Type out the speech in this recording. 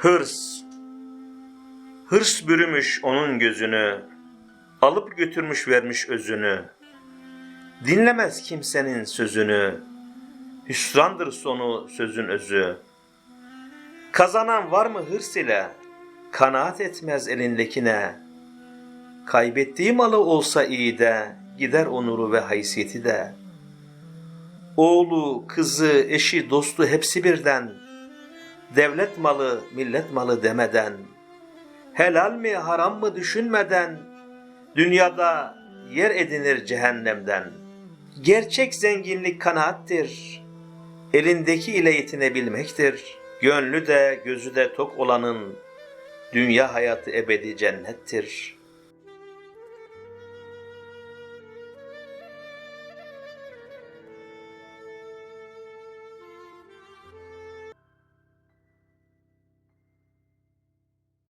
Hırs. Hırs bürümüş onun gözünü, alıp götürmüş vermiş özünü. Dinlemez kimsenin sözünü, hüsrandır sonu sözün özü. Kazanan var mı hırs ile, kanaat etmez elindekine. Kaybettiği malı olsa iyi de, gider onuru ve haysiyeti de. Oğlu, kızı, eşi, dostu hepsi birden, devlet malı, millet malı demeden, helal mi haram mı düşünmeden, dünyada yer edinir cehennemden. Gerçek zenginlik kanaattir, elindeki ile yetinebilmektir. Gönlü de gözü de tok olanın, dünya hayatı ebedi cennettir.